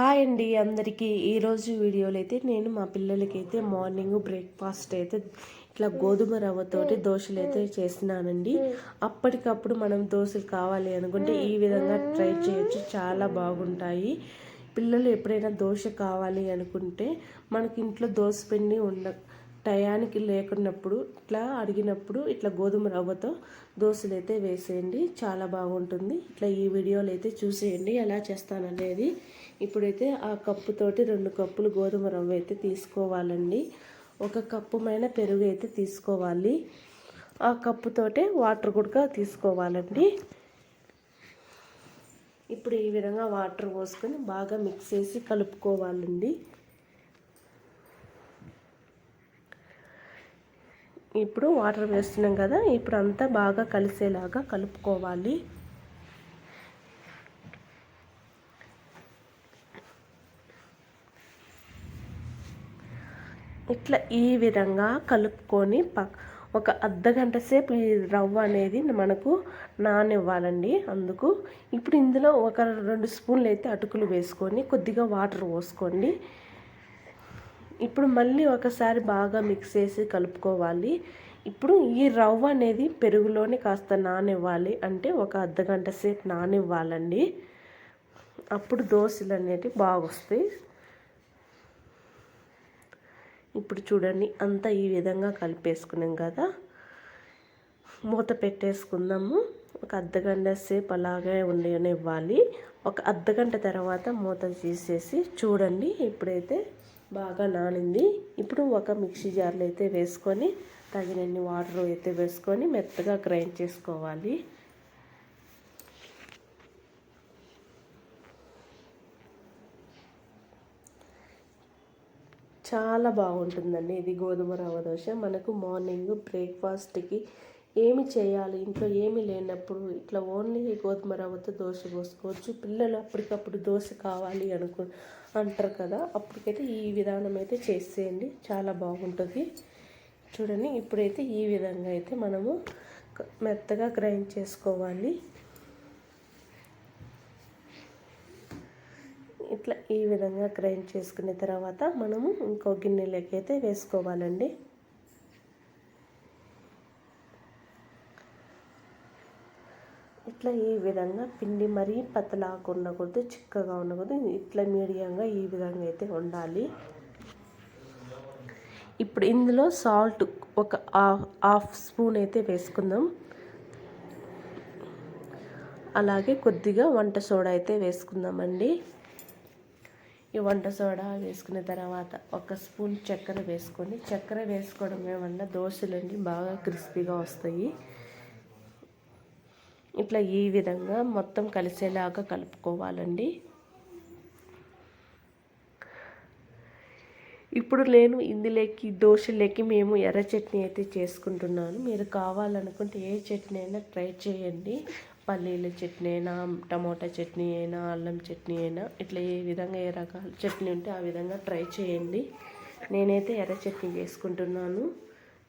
Hi అండి అందరికీ. ఈరోజు వీడియోలో అయితే నేను మా పిల్లలకి అయితే మార్నింగ్ బ్రేక్ఫాస్ట్ అయితే ఇట్లా గోధుమ రవ్వతోటి దోశలు అయితే చేసినానండి అప్పటికప్పుడు మనం దోశలు కావాలి అనుకుంటే ఈ విధంగా ట్రై చేయొచ్చు. చాలా బాగుంటాయి. పిల్లలు ఎప్పుడైనా దోశ కావాలి అనుకుంటే మనకి ఇంట్లో దోశ పిండి ఉండ టయానికి లేకున్నప్పుడు ఇట్లా అడిగినప్పుడు ఇట్లా గోధుమ రవ్వతో దోశలు అయితే వేసేయండి. చాలా బాగుంటుంది. ఇట్లా ఈ వీడియోలు అయితే చూసేయండి. ఎలా చేస్తాననేది ఇప్పుడైతే ఆ కప్పుతోటి రెండు కప్పులు గోధుమ రవ్వ అయితే తీసుకోవాలండి. ఒక కప్పు మైన పెరుగు అయితే తీసుకోవాలి. ఆ కప్పుతోటే వాటర్ కూడా తీసుకోవాలండి. ఇప్పుడు ఈ విధంగా వాటర్ పోసుకొని బాగా మిక్స్ చేసి కలుపుకోవాలండి. ఇప్పుడు వాటర్ వేస్తున్నాం కదా ఇప్పుడు అంతా బాగా కలిసేలాగా కలుపుకోవాలి. ఇట్లా ఈ విధంగా కలుపుకొని పక్ ఒక అర్ధ గంట సేపు ఈ రవ్వ అనేది మనకు నానివ్వాలండి అందుకు. ఇప్పుడు ఇందులో ఒక రెండు స్పూన్లు అయితే అటుకులు వేసుకొని కొద్దిగా వాటర్ పోసుకోండి. ఇప్పుడు మళ్ళీ ఒకసారి బాగా మిక్స్ చేసి కలుపుకోవాలి. ఇప్పుడు ఈ రవ్వ అనేది పెరుగులోనే కాస్త నానివ్వాలి. అంటే ఒక అర్ధగంట సేపు నానివ్వాలండి. అప్పుడు దోశలు అనేటివి బాగా వస్తాయి ఇప్పుడు చూడండి అంతా ఈ విధంగా కలిపేసుకున్నాం కదా. మూత పెట్టేసుకుందాము. ఒక అర్ధగంట సేపు అలాగే ఉండనివ్వాలి. ఒక అర్ధగంట తర్వాత మూత తీసేసి చూడండి ఇప్పుడైతే బాగా నానింది. ఇప్పుడు ఒక మిక్సీ జార్లో అయితే వేసుకొని తగినన్ని వాటర్ అయితే వేసుకొని మెత్తగా గ్రైండ్ చేసుకోవాలి. చాలా బాగుంటుందండి. ఇది గోధుమ రవ్వ దోశ. మనకు మార్నింగ్ బ్రేక్ఫాస్ట్కి ఏమి చేయాలి? ఇంట్లో ఏమి లేనప్పుడు ఇట్లా ఓన్లీ గోధుమ రవ్వతో దోశ పోసుకోవచ్చు. పిల్లలు అప్పటికప్పుడు దోశ కావాలి అనుకు అంటారు కదా. అప్పటికైతే ఈ విధానం అయితే చేసేయండి. చాలా బాగుంటుంది. చూడండి ఇప్పుడైతే ఈ విధంగా అయితే మనము మెత్తగా గ్రైండ్ చేసుకోవాలి. ఇట్లా ఈ విధంగా గ్రైండ్ చేసుకున్న తర్వాత మనము ఇంకో గిన్నెలోకి అయితే వేసుకోవాలండి. ఇట్లా ఈ విధంగా పిండి మరీ పతలాగా ఉండకూడదు చిక్కగా ఉండకూడదు ఇట్లా మీడియంగా ఈ విధంగా అయితే ఉండాలి. ఇప్పుడు ఇందులో సాల్ట్ ఒక హాఫ్ స్పూన్ అయితే వేసుకుందాం. అలాగే కొద్దిగా వంట సోడా అయితే వేసుకుందామండి. ఈ వంట సోడా వేసుకున్న తర్వాత ఒక స్పూన్ చక్కెర వేసుకొని చక్కెర వేసుకోవడం ఏమన్నా దోశలన్నీ బాగా క్రిస్పీగా వస్తాయి. ఇట్లా ఈ విధంగా మొత్తం కలిసేలాగా కలుపుకోవాలండి. ఇప్పుడు నేను ఇందులోకి దోశలోకి మేము ఎర్ర చట్నీ అయితే చేసుకుంటున్నాను. మీరు కావాలనుకుంటే ఏ చట్నీ అయినా ట్రై చేయండి. పల్లీల చట్నీ అయినా టమోటా చట్నీ అయినా అల్లం చట్నీ అయినా ఇట్లా ఏ విధంగా ఏ రకాల చట్నీ ఉంటే ఆ విధంగా ట్రై చేయండి. నేనైతే ఎర్ర చట్నీ చేసుకుంటున్నాను.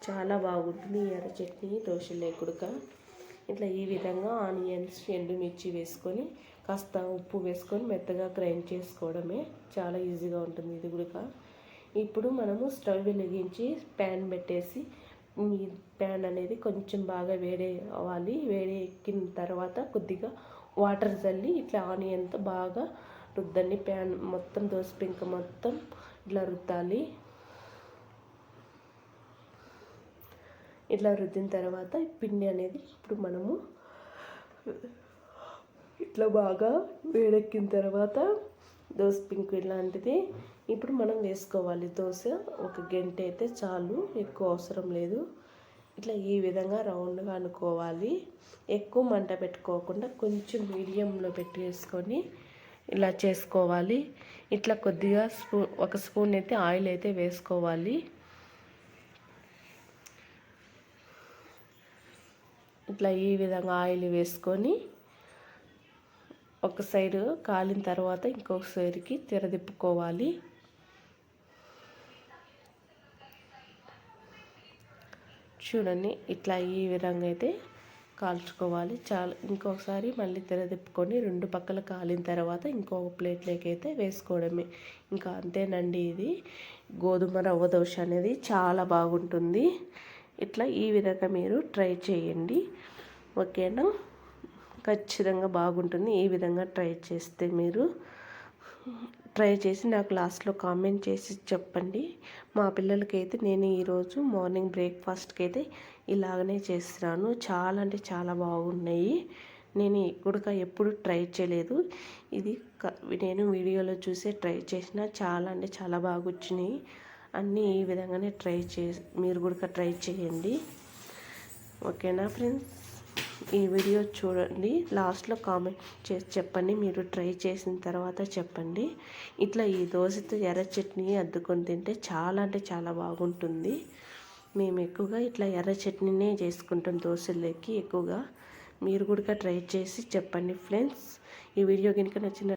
చాలా బాగుంటుంది ఎర్ర చట్నీ దోశ లేకుడుక ఇట్లా ఈ విధంగా ఆనియన్స్ ఎండుమిర్చి వేసుకొని కాస్త ఉప్పు వేసుకొని మెత్తగా గ్రైండ్ చేసుకోవడమే చాలా ఈజీగా ఉంటుంది ఇది కూడా. ఇప్పుడు మనము స్టవ్ వెలిగించి ప్యాన్ పెట్టేసి ఈ ప్యాన్ అనేది కొంచెం బాగా వేడి అవ్వాలి. వేడి ఎక్కిన తర్వాత కొద్దిగా వాటర్ చల్లి ఇట్లా ఆనియన్తో బాగా రుద్దండి. ప్యాన్ మొత్తం దోశ పెంక మొత్తం ఇట్లా రుద్దాలి. ఇట్లా రుద్దిన తర్వాత పిండి అనేది ఇప్పుడు మనము ఇట్లా బాగా వేడెక్కిన తర్వాత దోశ పింక్ ఇలాంటిది ఇప్పుడు మనం వేసుకోవాలి. దోశ ఒక గంట అయితే చాలు ఎక్కువ అవసరం లేదు. ఇట్లా ఈ విధంగా రౌండ్గా అనుకోవాలి. ఎక్కువ మంట పెట్టుకోకుండా కొంచెం మీడియంలో పెట్టేసుకొని ఇలా చేసుకోవాలి. ఇట్లా కొద్దిగా స్పూన్ ఒక స్పూన్ అయితే ఆయిల్ అయితే వేసుకోవాలి. ఇట్లా ఈ విధంగా ఆయిల్ వేసుకొని ఒక సైడ్ కాలిన తర్వాత ఇంకొక సైడ్కి తిరదిప్పుకోవాలి. చూడండి ఇట్లా ఈ విధంగా అయితే కాల్చుకోవాలి. చాలా ఇంకొకసారి మళ్ళీ తెరదిప్పుకొని రెండు పక్కల కాలిన తర్వాత ఇంకొక ప్లేట్లోకి అయితే వేసుకోవడమే. ఇంకా అంతేనండి ఇది. గోధుమ రవ్వ దోశ అనేది చాలా బాగుంటుంది. ఇట్లా ఈ విధంగా మీరు ట్రై చేయండి. ఓకేనా? ఖచ్చితంగా బాగుంటుంది. ఈ విధంగా ట్రై చేస్తే మీరు ట్రై చేసి నాకు లాస్ట్లో కామెంట్ చేసి చెప్పండి. మా పిల్లలకైతే నేను ఈరోజు మార్నింగ్ బ్రేక్ఫాస్ట్కి అయితే ఇలాగనే చేస్తున్నాను. చాలా అంటే చాలా బాగున్నాయి. నేను గుడక ఎప్పుడు ట్రై చేయలేదు. ఇది నేను వీడియోలో చూసే ట్రై చేసిన చాలా అంటే చాలా బాగా వచ్చినాయి అన్నీ ఈ విధంగానే ట్రై చే మీరు కూడా ట్రై చేయండి. ఓకేనా ఫ్రెండ్స్? ఈ వీడియో చూడండి. లాస్ట్లో కామెంట్ చేసి చెప్పండి. మీరు ట్రై చేసిన తర్వాత చెప్పండి. ఇట్లా ఈ దోశతో ఎర్ర చట్నీ అద్దుకొని తింటే చాలా అంటే చాలా బాగుంటుంది. మేము ఎక్కువగా ఇట్లా ఎర్ర చట్నీనే చేసుకుంటాం దోశలకి ఎక్కువగా. మీరు కూడా ట్రై చేసి చెప్పండి ఫ్రెండ్స్. ఈ వీడియో కనుక నచ్చిన